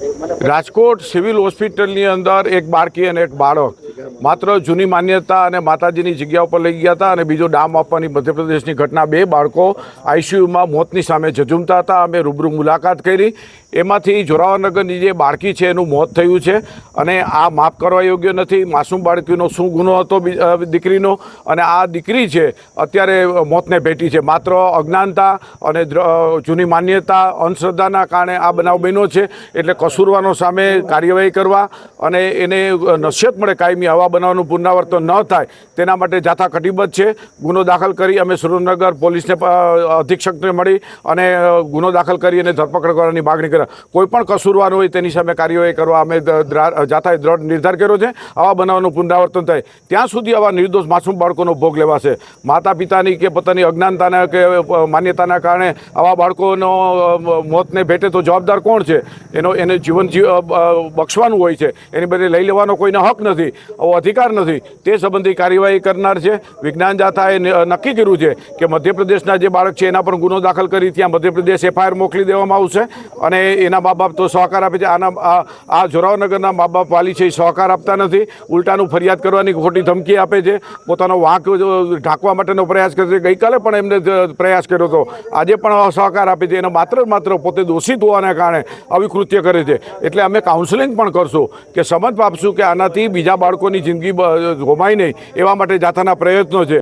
Rajkot civil હોસ્પિટલની અંદર એક બાળકી અને એક બાળક માત્ર જૂની માન્યતા અને માતાજીની જગ્યા ઉપર લઈ ગયા હતા અને બીજો ડામ આપવાની મધ્યપ્રદેશની ઘટના બે બાળકો આઈસીયુમાં મોતની સામે ઝઝુમતા હતા. અમે રૂબરૂ મુલાકાત કરી. એમાંથી જોરાવરનગરની જે બાળકી છે એનું મોત થયું છે અને આ માફ કરવા યોગ્ય નથી. માસૂમ બાળકીનો શું ગુનો હતો દીકરીનો અને આ દીકરી છે અત્યારે મોતને ભેટી છે. માત્ર અજ્ઞાનતા અને જૂની માન્યતા, અંધશ્રદ્ધાના કારણે આ બનાવ બન્યો છે. એટલે કસૂરવાનો સામે કાર્યવાહી કરવા અને એને નસીહત મળે કાયમી આવા બનાવનું પુનરાવર્તન ન થાય, તેના માટે જાથા કટિબદ્ધ છે. ગુનો દાખલ કરી અમે સુરેન્દ્રનગર પોલીસને અધિક્ષકને મળી અને ગુનો દાખલ કરી અને ધરપકડ કરવાની માગણી કરી. કોઈ પણ કસૂરવાર હોય તેની સામે કાર્યવાહી કરવા અમે જાથાએ દ્રઢ નિર્ધાર કર્યો છે. આવા બનાવનું પુનરાવર્તન થાય. ત્યાં સુધી આવા નિર્દોષ માસૂમ બાળકોનો ભોગ લેવાશે. માતા પિતાની કે પોતાની અજ્ઞાનતાના કે માન્યતાના કારણે આવા બાળકોનો મોતને ભેટે તો જવાબદાર કોણ છે? એનો, એને જીવન બક્ષવાનું હોય છે. એની બદલે લઈ લેવાનો કોઈને હક નથી, આવો અધિકાર નથી. તે સંબંધી કાર્યવાહી કરનાર છે. વિજ્ઞાન જાથાએ નક્કી કર્યું છે કે મધ્યપ્રદેશના જે બાળક છે એના પર ગુનો દાખલ કરી ત્યાં મધ્યપ્રદેશ એફઆઈઆર મોકલી દેવામાં આવશે અને એના મા બાપ તો સહકાર આપે છે. આના, આ- આ જોરાવનગરના મા બાપ વાલી છે, એ સહકાર આપતા નથી. ઉલટાનું ફરિયાદ કરવાની ખોટી ધમકી આપે છે. પોતાનો વાંક ઢાંકવા માટેનો પ્રયાસ કરે છે. ગઈકાલે પણ એમને પ્રયાસ કર્યો હતો. આજે પણ સહકાર આપે છે. એનો માત્ર માત્ર પોતે દોષિત હોવાના કારણે આવી કૃત્ય કરે છે. એટલે અમે કાઉન્સેલિંગ પણ કરશું કે સમજ આપશું કે આનાથી બીજા બાળકોની જિંદગી ગુમાય નહીં એવા માટે જાતાના પ્રયત્નો છે.